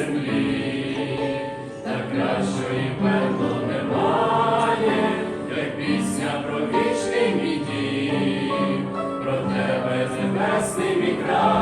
землі, так кращої пекло немає, як пісня про вічний мій дім, про тебе небесний мій край.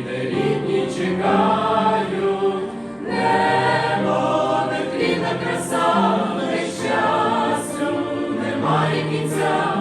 діти рідні небо не краса, не щастю, немає кінця.